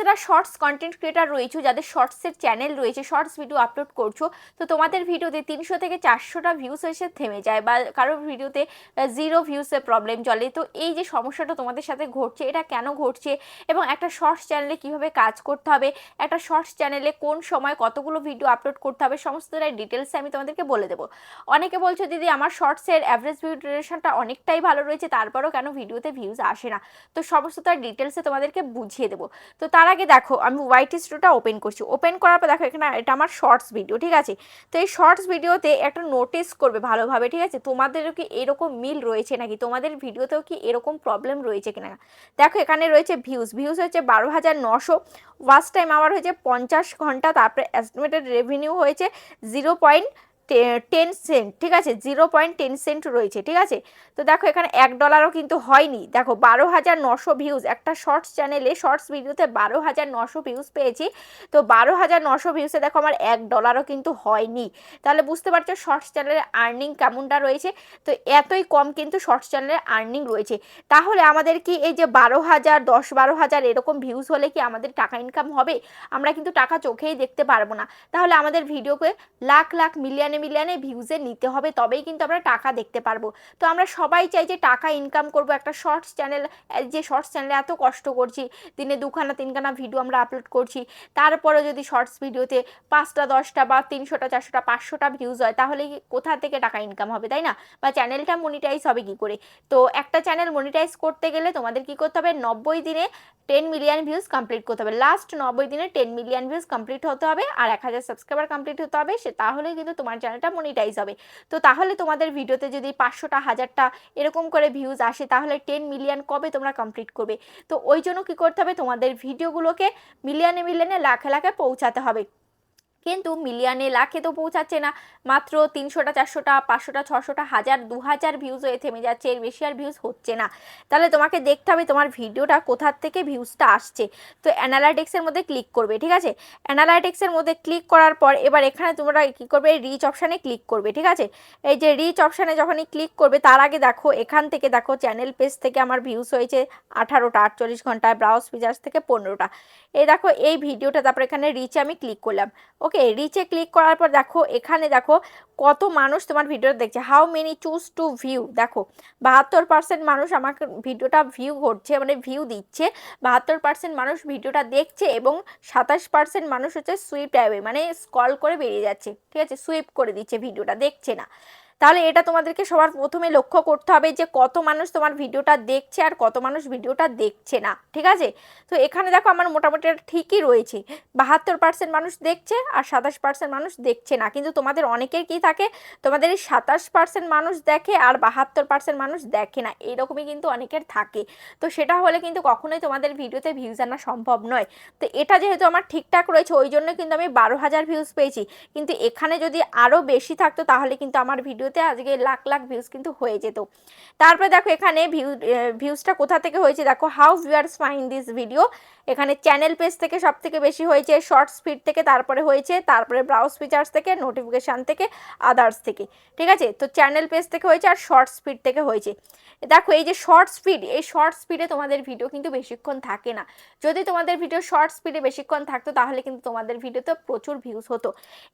যারা shorts content creator রয়েছে, যাদের শর্টসের চ্যানেল রয়েছে শর্টস ভিডিও আপলোড করছ, তো তোমাদের ভিডিওতে তিনশো থেকে চারশোটা ভিউস এসে থেমে যায় বা কারোর ভিডিওতে জিরো ভিউসের প্রবলেম চলে। তো এই যে সমস্যাটা তোমাদের সাথে ঘটছে, এটা কেন ঘটছে এবং একটা শর্টস চ্যানেলে কীভাবে কাজ করতে হবে, একটা শর্টস চ্যানেলে কোন সময় কতগুলো ভিডিও আপলোড করতে হবে, সমস্তটাই ডিটেলসে আমি তোমাদেরকে বলে দেবো। অনেকে বলছো, দিদি, আমার শর্টসের অ্যাভারেজ ভিউ ডিউরেশনটা অনেকটাই ভালো রয়েছে, তারপরেও কেন ভিডিওতে ভিউজ আসে না? তো সমস্তটা ডিটেলসে তোমাদেরকে বুঝিয়ে দেবো। তো তার আগে দেখো, আমি হোয়াইট স্টুটা ওপেন করছি। ওপেন করার পর দেখো, এখানে এটা আমার শর্টস ভিডিও ঠিক আছে? তো এই শর্টস ভিডিওতে একটা নোটিস করবে ভালোভাবে, ঠিক আছে? তোমাদেরও কি এরকম মিল রয়েছে নাকি? তোমাদের ভিডিওতেও কি এরকম প্রবলেম রয়েছে কিনা? দেখো, এখানে রয়েছে ভিউজ ভিউজ হচ্ছে বারো হাজার নশো। ওয়াচ টাইম আমার হয়েছে পঞ্চাশ ঘণ্টা। তারপরে এস্টিমেটেড রেভিনিউ হয়েছে জিরো পয়েন্ট টেন সেন্ট ঠিক আছে? জিরো পয়েন্ট টেন সেন্ট রয়েছে, ঠিক আছে? তো দেখো এখানে এক ডলারও কিন্তু হয়নি। দেখো, বারো হাজার নশো ভিউজ একটা শর্টস চ্যানেলে শর্টস ভিডিওতে বারো হাজার নশো ভিউজ পেয়েছি। তো বারো হাজার নশো ভিউসে দেখো আমার এক ডলারও কিন্তু হয়নি। তাহলে বুঝতে পারছ শর্টস চ্যানেলের আর্নিং কেমনটা রয়েছে? তো এতই কম কিন্তু শর্টস চ্যানেলের আর্নিং রয়েছে। তাহলে আমাদের কি এই যে বারো হাজার, দশ, বারো হাজার এরকম ভিউজ হলে কি আমাদের টাকা ইনকাম হবে? আমরা কিন্তু টাকা চোখেই দেখতে পারব না। তাহলে আমাদের ভিডিওকে লাখ লাখ মিলিয়ন মিলিয়নে মিলিয়নে ভিউজে নিতে হবে, তবেই কিন্তু আমরা টাকা দেখতে পারব। তো আমরা সবাই চাই যে টাকা ইনকাম করব। একটা শর্টস চ্যানেল যে শর্টস চ্যানেলে এত কষ্ট করছি, দিনে দুখানা, তিনখানা ভিডিও আমরা আপলোড করছি তারপরে যদি শর্টস ভিডিওতে পাঁচটা, দশটা বা তিনশোটা, চারশোটা, পাঁচশোটা ভিউজ হয়, তাহলে কোথা থেকে টাকা ইনকাম হবে, তাই না? বা চ্যানেলটা মনিটাইজ হবে কি করে? তো একটা চ্যানেল মনিটাইজ করতে গেলে তোমাদের কি করতে হবে? নব্বই দিনে টেন মিলিয়ন ভিউজ কমপ্লিট করতে হবে। লাস্ট নব্বই দিনে টেন মিলিয়ন ভিউজ কমপ্লিট হতে হবে, আর এক হাজার সাবস্ক্রাইবার কমপ্লিট হতে হবে, সে তাহলে কিন্তু তোমার চ্যানেলটা মনিটাইজ হবে। তো তাহলে তোমাদের ভিডিওতে যদি পাঁচশোটা, হাজারটা এরকম করে ভিউজ আসে, তাহলে টেন মিলিয়ন কবে তোমরা কমপ্লিট করবে? তো ওই জন্য কী করতে হবে? তোমাদের ভিডিওগুলোকে মিলিয়নে মিলিয়নে লাখে লাখে পৌঁছাতে হবে। কিন্তু মিলিয়নে লাখে তো পৌঁছাচ্ছে না। মাত্র তিনশোটা, চারশোটা, পাঁচশোটা, ছশোটা, হাজার, দু হাজার ভিউজ হয়ে থেমে যাচ্ছে। এর বেশি আর ভিউজ হচ্ছে না। তাহলে তোমাকে দেখতে হবে তোমার ভিডিওটা কোথার থেকে ভিউজটা আসছে। তো অ্যানালাইটিক্সের মধ্যে ক্লিক করবে, ঠিক আছে? অ্যানালাইটিক্সের মধ্যে ক্লিক করার পর এবার এখানে তোমরা কী করবে? রিচ অপশানে ক্লিক করবে, ঠিক আছে? এই যে রিচ অপশানে যখনই ক্লিক করবে, তার আগে দেখো, এখান থেকে দেখো চ্যানেল পেজ থেকে আমার ভিউজ হয়েছে আঠারোটা, আটচল্লিশ ঘন্টায় ব্রাউজ ফিচার্স থেকে পনেরোটা। এই দেখো, এই ভিডিওটা তারপর এখানে রিচে আমি ক্লিক করলাম। ওকে রিচে ক্লিক করার পর দেখো, এখানে দেখো কত মানুষ তোমার ভিডিওটা দেখছে। How many choose to view দেখো, বাহাত্তর পার্সেন্ট মানুষ আমাকে ভিডিওটা ভিউ করছে মানে ভিউ দিচ্ছে। বাহাত্তর পার্সেন্ট মানুষ ভিডিওটা দেখছে এবং সাতাশ পার্সেন্ট মানুষ হচ্ছে সুইপ টাইপের মানে স্কল করে বেরিয়ে যাচ্ছে। ঠিক আছে সুইপ করে দিচ্ছে ভিডিওটা দেখছে না। তাহলে এটা তোমাদেরকে সবার প্রথমে লক্ষ্য করতে হবে যে কত মানুষ তোমার ভিডিওটা দেখছে আর কত মানুষ ভিডিওটা দেখছে না, ঠিক আছে? তো এখানে দেখো আমার মোটামুটি ঠিকই রয়েছে। বাহাত্তর পার্সেন্ট মানুষ দেখছে আর সাতাশ পার্সেন্ট মানুষ দেখছে না। কিন্তু তোমাদের অনেকের কি থাকে? তোমাদের এই সাতাশ পার্সেন্ট মানুষ দেখে আর বাহাত্তর পার্সেন্ট মানুষ দেখে না। এইরকমই কিন্তু অনেকের থাকে। তো সেটা হলে কিন্তু কখনোই তোমাদের ভিডিওতে ভিউজ আনা সম্ভব নয়। তো এটা যেহেতু আমার ঠিকঠাক রয়েছে, ওই জন্য কিন্তু আমি বারো হাজার ভিউজ পেয়েছি। কিন্তু এখানে যদি আরও বেশি থাকতো তাহলে কিন্তু আমার ভিডিও ভিডিওতে আজকে লাখ লাখ ভিউজ কিন্তু হয়ে যেত। তারপরে দেখো এখানে ভিউ ভিউজটা কোথা থেকে হয়েছে? দেখো how viewers find this video এখানে চ্যানেল পেজ থেকে সব থেকে বেশি হয়েছে শর্ট স্পিড থেকে, তারপরে হয়েছে, তারপরে ব্রাউজ ফিচার্স থেকে নোটিফিকেশান থেকে আদার্স থেকে। ঠিক আছে? তো চ্যানেল পেজ থেকে হয়েছে আর শর্ট স্পিড থেকে হয়েছে। দেখো এই যে শর্ট স্পিড এই শর্ট স্পিডে তোমাদের ভিডিও কিন্তু বেশিক্ষণ থাকে না। যদি তোমাদের ভিডিও শর্ট স্পিডে বেশিক্ষণ থাকতো, তাহলে কিন্তু তোমাদের ভিডিওতে প্রচুর ভিউজ হতো।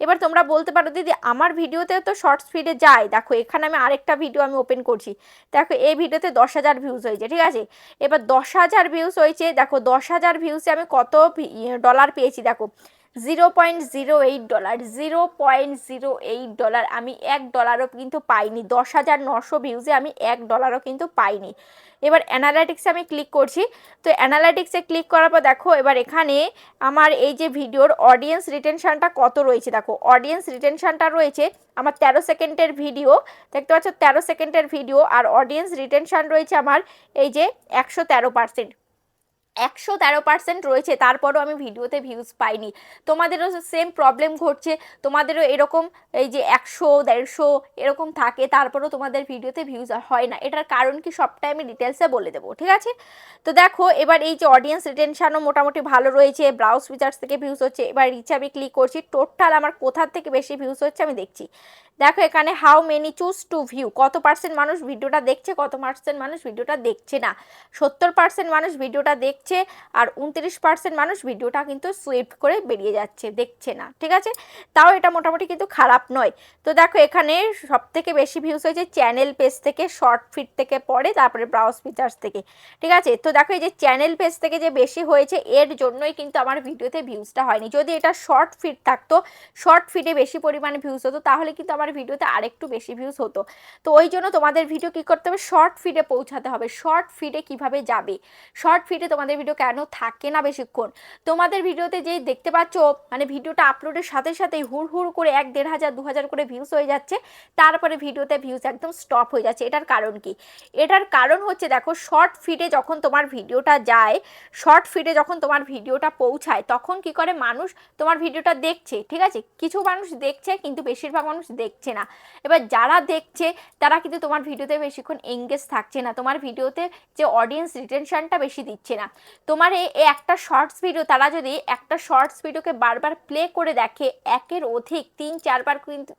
এবার তোমরা বলতে পারো দিদি, আমার ভিডিওতে তো শর্ট স্পিডে যায় দেখো, এখানে আমি আরেকটা ভিডিও আমি ওপেন করছি। দেখো, এই ভিডিওতে দশ হাজার ভিউজ হয়েছে, ঠিক আছে? এবার দশ হাজার ভিউজ হয়েছে, দেখো, দশ হাজার ভিউজে আমি কত ডলার পেয়েছি, দেখো। Zero point zero eight dollar zero point zero eight dollar আমি এক ডলারও কিন্তু পাইনি, দশ হাজার নশো ভিউজে আমি এক ডলারও কিন্তু পাইনি। এবার অ্যানালাইটিক্সে আমি ক্লিক করছি, তো অ্যানালাইটিক্সে ক্লিক করার পর দেখো, এবার এখানে আমার এই যে ভিডিওর অডিয়েন্স রিটেনশানটা কত রয়েছে, দেখো অডিয়েন্স রিটেনশানটা রয়েছে আমার তেরো সেকেন্ডের ভিডিও দেখতে পাচ্ছ তেরো সেকেন্ডের ভিডিও আর অডিয়েন্স রিটেনশান রয়েছে আমার এই যে একশো তেরো পার্সেন্ট একশো তেরো পার্সেন্ট রয়েছে, তারপরও আমি ভিডিওতে ভিউজ পাইনি। তোমাদেরও সেম প্রবলেম ঘটছে, তোমাদেরও এরকম এই যে একশো, দেড়শো এরকম থাকে, তারপরও তোমাদের ভিডিওতে ভিউজ হয় না। এটার কারণ কি সবটাই আমি ডিটেলসে বলে দেবো, ঠিক আছে? তো দেখো, এবার এই যে অডিয়েন্স রিটেনশানও মোটামুটি ভালো রয়েছে ব্রাউজ ফিচার্স থেকে ভিউজ হচ্ছে, এবার রিচে আমি ক্লিক করছি টোটাল আমার কোথার থেকে বেশি ভিউজ হচ্ছে আমি দেখছি। দেখো এখানে how many choose to view কত পার্সেন্ট মানুষ ভিডিওটা দেখছে, কত পার্সেন্ট মানুষ ভিডিওটা দেখছে না। সত্তর পার্সেন্ট মানুষ ভিডিওটা দেখছে দেখছে আর উনত্রিশ পার্সেন্ট মানুষ ভিডিওটা কিন্তু সুইপ করে বেরিয়ে যাচ্ছে, দেখছে না, ঠিক আছে? তাও এটা মোটামুটি কিন্তু খারাপ নয়। তো দেখো, এখানে সব থেকে বেশি ভিউজ হয়েছে চ্যানেল পেজ থেকে শর্ট ফিট থেকে পরে, তারপরে ব্রাউজ ফিচার্স থেকে, ঠিক আছে? তো দেখো, এই যে চ্যানেল পেজ থেকে যে বেশি হয়েছে, এর জন্যই কিন্তু আমার ভিডিওতে ভিউজটা হয়নি। যদি এটা শর্ট ফিট থাকতো শর্ট ফিটে বেশি পরিমাণে ভিউজ হতো, তাহলে কিন্তু আমার ভিডিওতে আরেকটু বেশি ভিউজ হতো। তো ওই জন্য তোমাদের ভিডিও কি করতে হবে? শর্ট ফিডে পৌঁছাতে হবে। শর্ট ফিডে কীভাবে যাবে? শর্ট ফিডে তোমাদের ভিডিও কেন থাকে না বেশিক্ষণ? তোমাদের ভিডিওতে যে দেখতে পাচ্ছ মানে ভিডিওটা আপলোডের সাথে সাথেই হুড় হুড় করে এক দেড় হাজার, দু হাজার করে ভিউজ হয়ে যাচ্ছে। তারপরে ভিডিওতে ভিউজ একদম স্টপ হয়ে যাচ্ছে। এটার কারণ কি? এটার কারণ হচ্ছে, দেখো শর্ট ফিডে যখন তোমার ভিডিওটা যায় শর্ট ফিডে যখন তোমার ভিডিওটা পৌঁছায়, তখন কি করে মানুষ তোমার ভিডিওটা দেখছে, ঠিক আছে? কিছু মানুষ দেখছে, কিন্তু বেশিরভাগ মানুষ দেখছে না। এবার যারা দেখছে, তারা কিন্তু তোমার ভিডিওতে বেশিক্ষণ এঙ্গেজ থাকছে না। তোমার ভিডিওতে যে অডিয়েন্স রিটেনশনটা বেশি দিচ্ছে না। তোমার এই একটা শর্টস ভিডিও তারা যদি একটা শর্টস ভিডিওকে বারবার প্লে করে দেখে, একের অধিক তিন, চারবার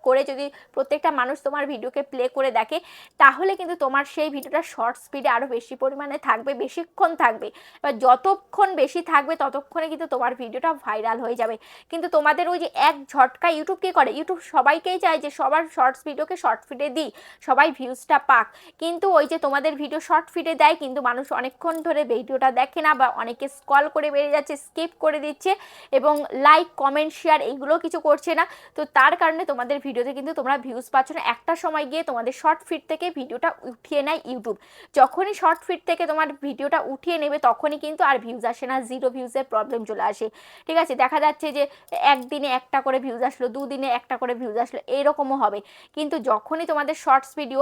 করে যদি প্রত্যেকটা মানুষ তোমার ভিডিওকে প্লে করে দেখে, তাহলে কিন্তু তোমার সেই ভিডিওটা শর্ট স্পিডে আরও বেশি পরিমাণে থাকবে, বেশিক্ষণ থাকবে। এবার যতক্ষণ বেশি থাকবে, ততক্ষণে কিন্তু তোমার ভিডিওটা ভাইরাল হয়ে যাবে। কিন্তু তোমাদের ওই যে এক ঝটকা ইউটিউব কী করে ইউটিউব সবাইকেই চায় যে সবার শর্টস ভিডিওকে শর্ট ফিডে দিই, সবাই ভিউজটা পাক। কিন্তু ওই যে তোমাদের ভিডিও শর্ট ফিডে দেয়, কিন্তু মানুষ অনেকক্ষণ ধরে ভিডিওটা দেখে না বা অনেকে স্কল করে বেরিয়ে যাচ্ছে স্কিপ করে দিচ্ছে এবং লাইক কমেন্ট শেয়ার এইগুলো কিছু করছে না। তো তার কারণে তোমাদের ভিডিওতে কিন্তু তোমরা ভিউজ পাচ্ছ না। একটা সময় গিয়ে তোমাদের শর্ট ফিট থেকে ভিডিওটা উঠিয়ে নেয় ইউটিউব যখনই শর্ট ফিট থেকে তোমার ভিডিওটা উঠিয়ে নেবে তখনই কিন্তু আর ভিউজ আসে না। জিরো ভিউজের প্রবলেম চলে আসে। ঠিক আছে? দেখা যাচ্ছে যে একদিনে একটা করে ভিউজ আসলো, দুদিনে একটা করে ভিউজ আসলো, এরকমও হবে। কিন্তু যখনই তোমাদের শর্টস ভিডিও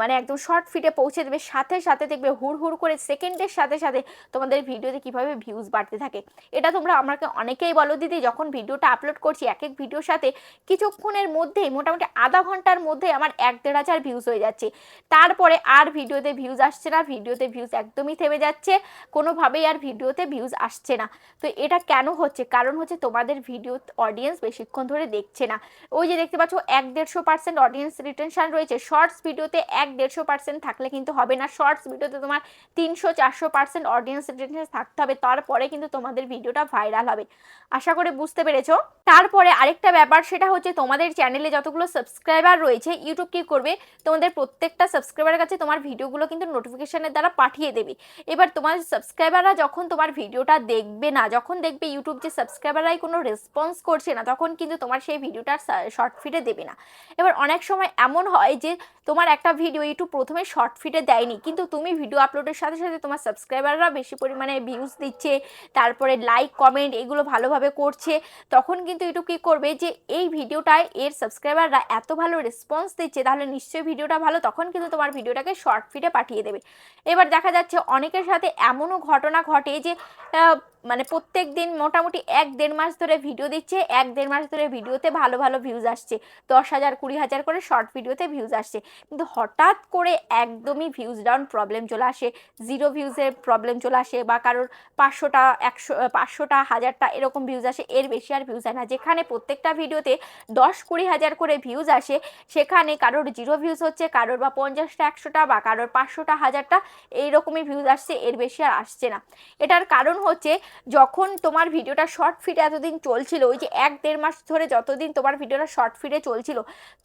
মানে একদম শর্ট ফিটে পৌঁছে দেবে, সাথে সাথে দেখবে হুড় হুড় করে সেকেন্ডের সাথে সাথে তোমাদের ভিডিওতে কীভাবে ভিউজ বাড়তে থাকে। এটা তোমরা আমাকে অনেকেই বলো দিদি, যখন ভিডিওটা আপলোড করছি এক এক ভিডিওর সাথে কিছুক্ষণের মধ্যেই, মোটামুটি আধা ঘণ্টার মধ্যে আমার এক দেড় হাজার ভিউজ হয়ে যাচ্ছে। তারপরে আর ভিডিওতে ভিউজ আসছে না, ভিডিওতে ভিউজ একদমই থেমে যাচ্ছে, কোনোভাবেই আর ভিডিওতে ভিউজ আসছে না। তো এটা কেন হচ্ছে? কারণ হচ্ছে তোমাদের ভিডিও অডিয়েন্স বেশিক্ষণ ধরে দেখছে না। ওই যে দেখতে পাচ্ছ, এক দেড়শো পার্সেন্ট অডিয়েন্স রিটেনশন রয়েছে। শর্টস ভিডিওতে এক দেড়শো পার্সেন্ট থাকলে কিন্তু হবে না। শর্টস ভিডিওতে তোমার তিনশো চারশো পার্সেন্ট অডিয়েন্স রিটেনশন থাকতে হবে, তারপরে কিন্তু তোমাদের ভিডিওটা ভাইরাল হবে। আশা করে বুঝতে পেরেছ? তারপরে আরেকটা ব্যাপার, সেটা হচ্ছে তোমাদের চ্যানেলে যতগুলো সাবস্ক্রাইবার রয়েছে ইউটিউব কি করবে? তোমাদের প্রত্যেকটা সাবস্ক্রাইবারের কাছে তোমার ভিডিওগুলো কিন্তু নোটিফিকেশনের দ্বারা পাঠিয়ে দেবে। এবার তোমার সাবস্ক্রাইবাররা যখন তোমার ভিডিওটা দেখবে না, যখন দেখবে ইউটিউব যে সাবস্ক্রাইবাররাই কোনো রেসপন্স করছে না, তখন কিন্তু তোমার সেই ভিডিওটা শর্ট ফিডে দেবে না। এবার অনেক সময় এমন হয় যে তোমার একটা ভিডিও ইউটিউব প্রথমে শর্ট ফিডে দেয়নি, কিন্তু তুমি ভিডিও আপলোডের সাথে সাথে তোমার সাবস্ক্রাইবাররা বেশি পরিমাণে ভিউজ দিচ্ছে, তারপরে লাইক কমেন্ট এগুলো ভালোভাবে করছে, তখন কিন্তু ইউটিউব কী করবে যে এই ভিডিওটায় এর সাবস্ক্রাইবাররা এত ভালো রেসপন্স দিচ্ছে, তাহলে নিশ্চয়ই ভিডিওটা ভালো, তখন কিন্তু তোমার ভিডিওটাকে শর্ট ফিডে পাঠিয়ে দেবে। এবার দেখা যাচ্ছে অনেকের সাথে এমনও ঘটনা ঘটে যে মানে প্রত্যেক দিন মোটামুটি এক দেড় মাস ধরে ভিডিও দিচ্ছে, এক দেড় মাস ধরে ভিডিওতে ভালো ভালো ভিউজ আসছে। দশ হাজার, কুড়ি হাজার করে শর্ট ভিডিওতে ভিউজ আসছে। কিন্তু হঠাৎ করে একদমই ভিউজ ডাউন প্রবলেম চলে আসে জিরো ভিউজের প্রবলেম চলে আসে বা কারোর পাঁচশোটা, একশো পাঁচশোটা, হাজারটা এরকম ভিউজ আসে, এর বেশি আর ভিউজ হয় না। যেখানে প্রত্যেকটা ভিডিওতে দশ কুড়ি হাজার করে ভিউজ আসে, সেখানে কারোর জিরো ভিউজ হচ্ছে, কারোর বা পঞ্চাশটা, একশোটা বা কারোর পাঁচশোটা, হাজারটা এইরকমই ভিউজ আসছে, এর বেশি আর আসছে না। এটার কারণ হচ্ছে, যখন তোমার ভিডিওটা শর্ট ফিডে এতদিন চলছিল, ওই যে এক দেড় মাস ধরে যতদিন তোমার ভিডিওটা শর্ট ফিডে চলছিল,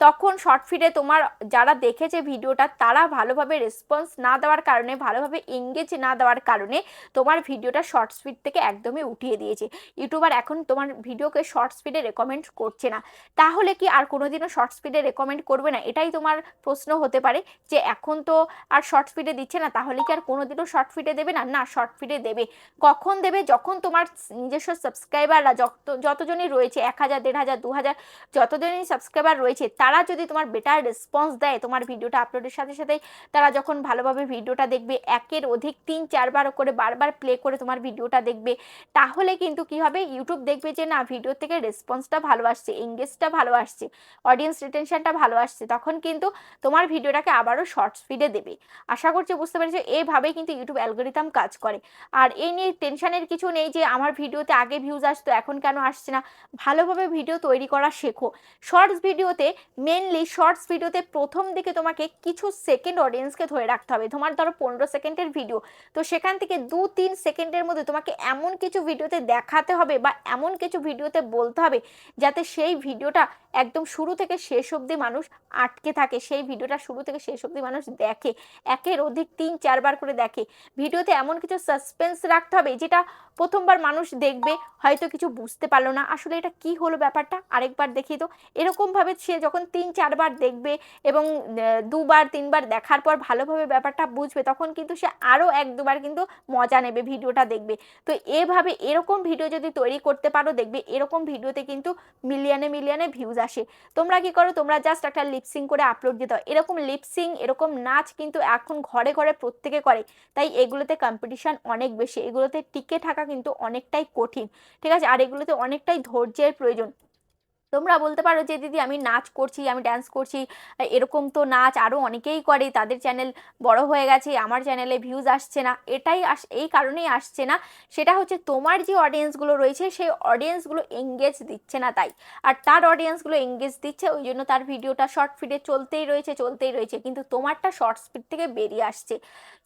তখন শর্ট ফিডে তোমার যারা দেখেছে ভিডিওটা তারা ভালোভাবে রেসপন্স না দেওয়ার কারণে, ভালোভাবে এঙ্গেজ না দেওয়ার কারণে তোমার ভিডিওটা শর্ট স্পিড থেকে একদমই উঠিয়ে দিয়েছে। ইউটিউবার এখন তোমার ভিডিওকে শর্ট স্পিডে রেকমেন্ড করছে না। তাহলে কি আর কোনোদিনও শর্ট স্পিডে রেকমেন্ড করবে না? এটাই তোমার প্রশ্ন হতে পারে যে এখন তো আর শর্ট স্পিডে দিচ্ছে না, তাহলে কি আর কোনোদিনও শর্ট ফিডে দেবে না? না শর্ট ফিডে দেবে। কখন দেবে? যখন তোমার নিজস্ব সাবস্ক্রাইবাররা যত, যতজনই রয়েছে, এক হাজার, দেড় হাজার, দু হাজার, যতজনই সাবস্ক্রাইবার রয়েছে, তারা যদি তোমার বেটার রেসপন্স দেয় তোমার ভিডিওটা আপলোডের সাথে সাথেই, তারা যখন ভালোভাবে ভিডিওটা দেখবে, একের অধিক তিন, চারবার করে বারবার প্লে করে তোমার ভিডিওটা দেখবে। তাহলে কিন্তু কি হবে? ইউটিউব দেখবে যে, না ভিডিও থেকে রেসপন্সটা ভালো আসছে এঙ্গেজটা ভালো আসছে অডিয়েন্স রিটেনশনটা ভালো আসছে। তখন কিন্তু তোমার ভিডিওটাকে আবারও শর্ট স্পিডে দেবে। আশা করছি বুঝতে পেরেছি? এইভাবেই কিন্তু ইউটিউব অ্যালগোরিথাম কাজ করে। আর এই নিয়ে টেনশনের কিছু নেই যে, আমার ভিডিওতে আগে ভিউজ আসতো, এখন কেন আসছে না? ভালোভাবে ভিডিও তৈরি করা শেখো। শর্টস ভিডিওতে মেনলি শর্টস ভিডিওতে প্রথম দিকে তোমাকে কিছু সেকেন্ড অডিয়েন্সকে ধরে রাখতে হবে। তোমার ধরো পনেরো সেকেন্ডের ভিডিও তো সেখান থেকে দু তিন সেকেন্ডের মধ্যে তোমাকে এমন কিছু ভিডিওতে দেখাতে হবে বা এমন কিছু ভিডিওতে বলতে হবে যাতে সেই ভিডিওটা একদম শুরু থেকে শেষ অবধি মানুষ আটকে থাকে, সেই ভিডিওটা শুরু থেকে শেষ অবধি মানুষ দেখে, একের অধিক তিন, চারবার করে দেখে। ভিডিওতে এমন কিছু সাসপেন্স রাখতে হবে যেটা প্রথমবার মানুষ দেখবে, হয়তো কিছু বুঝতে পারল না। আসলে এটা কি হলো ব্যাপারটা? আরেকবার দেখি তো এরকমভাবে সে যখন তিন, চারবার দেখবে এবং দুবার, তিনবার দেখার পর ভালোভাবে ব্যাপারটা বুঝবে, তখন কিন্তু সে আরও এক, দুবার কিন্তু মজা নেবে ভিডিওটা দেখবে। তো এভাবে এরকম ভিডিও যদি তৈরি করতে পারো, দেখবে এরকম ভিডিওতে কিন্তু মিলিয়নে মিলিয়নে ভিউজ আসে। তোমরা কি করো? তোমরা জাস্ট একটা লিপসিং করে আপলোড দিতে হয় এরকম লিপসিং এরকম নাচ কিন্তু এখন ঘরে ঘরে প্রত্যেকে করে। তাই এগুলোতে কম্পিটিশান অনেক বেশি। এগুলোতে টিকে থাকা কিন্তু অনেকটাই কঠিন। ঠিক আছে? আর এগুলোতে অনেকটাই ধৈর্যের প্রয়োজন। তোমরা বলতে পারো যে, দিদি, আমি নাচ করছি, আমি ড্যান্স করছি। এরকম তো নাচ আরও অনেকেই করে। তাদের চ্যানেল বড় হয়ে গেছে, আমার চ্যানেলে ভিউজ আসছে না। এটাই আস, এই কারণেই আসছে না। সেটা হচ্ছে তোমার যে অডিয়েন্সগুলো রয়েছে, সেই অডিয়েন্সগুলো এঙ্গেজ দিচ্ছে না তাই। আর তার অডিয়েন্সগুলো এঙ্গেজ দিচ্ছে, ওই জন্য তার ভিডিওটা শর্ট ফিডে চলতেই রয়েছে চলতেই রয়েছে। কিন্তু তোমারটা শর্ট স্পিড থেকে বেরিয়ে আসছে।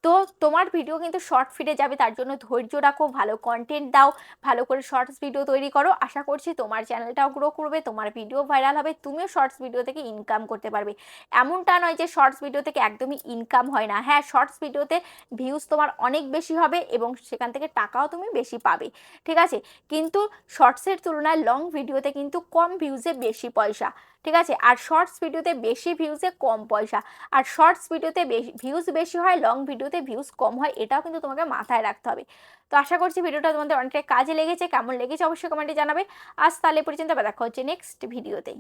তো তোমার ভিডিও কিন্তু শর্ট ফিডে যাবে, তার জন্য ধৈর্য রাখো, ভালো কন্টেন্ট দাও, ভালো করে শর্টস ভিডিও তৈরি করো। আশা করছি তোমার চ্যানেলটাও গ্রো করবে তোমার ভিডিও ভাইরাল হবে, তুমিও শর্টস ভিডিও থেকে ইনকাম করতে পারবে। এমনটা নয় যে শর্টস ভিডিও থেকে একদমই ইনকাম হয় না। হ্যাঁ শর্টস ভিডিওতে ভিউজ তোমার অনেক বেশি হবে এবং সেখান থেকে টাকাও তুমি বেশি পাবে। ঠিক আছে? কিন্তু শর্টসের তুলনায় লং ভিডিওতে কিন্তু কম ভিউজে বেশি পয়সা। ঠিক আছে? আর শর্টস ভিডিওতে বেশি ভিউজে কম পয়সা। আর শর্টস ভিডিওতে ভিউজ বেশি হয় লং ভিডিওতে ভিউজ কম হয়, এটাও কিন্তু তোমাকে মাথায় রাখতে হবে। তো আশা করছি ভিডিওটা তোমাদের অনেকটাই কাজে লেগেছে। কেমন লেগেছে অবশ্যই কমেন্টে জানাবে। আজ তাহলে পর্যন্ত দেখা হচ্ছে নেক্সট ভিডিওতেই